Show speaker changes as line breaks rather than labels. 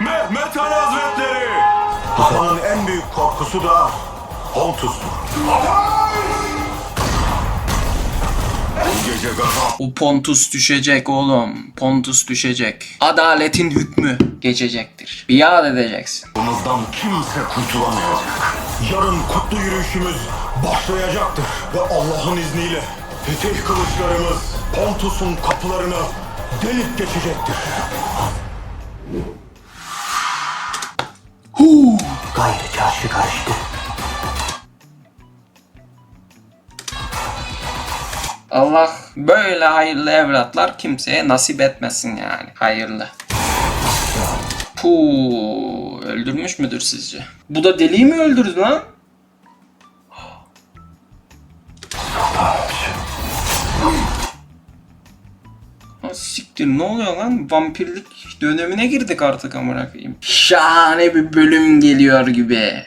Mehmet Han Hazretleri. Havanın en büyük korkusu da Pontus'tur. Bu gece gaza
Bu Pontus düşecek oğlum. Pontus düşecek. Adaletin hükmü geçecektir. Biat edeceksin.
Bunuzdan kimse kurtulamayacak. Yarın kutlu yürüyüşümüz başlayacaktır ve Allah'ın izniyle fetih kılıçlarımız Pontus'un kapılarını delip geçecektir.
Gayrı çarşı karıştı.
Allah böyle hayırlı evlatlar kimseye nasip etmesin yani. Hayırlı. Puu, öldürmüş müdür sizce? Bu da deliği mi öldürdü lan? Siktir ne oluyor lan? Vampirlik dönemine girdik artık amına koyayım. Şahane bir bölüm geliyor gibi.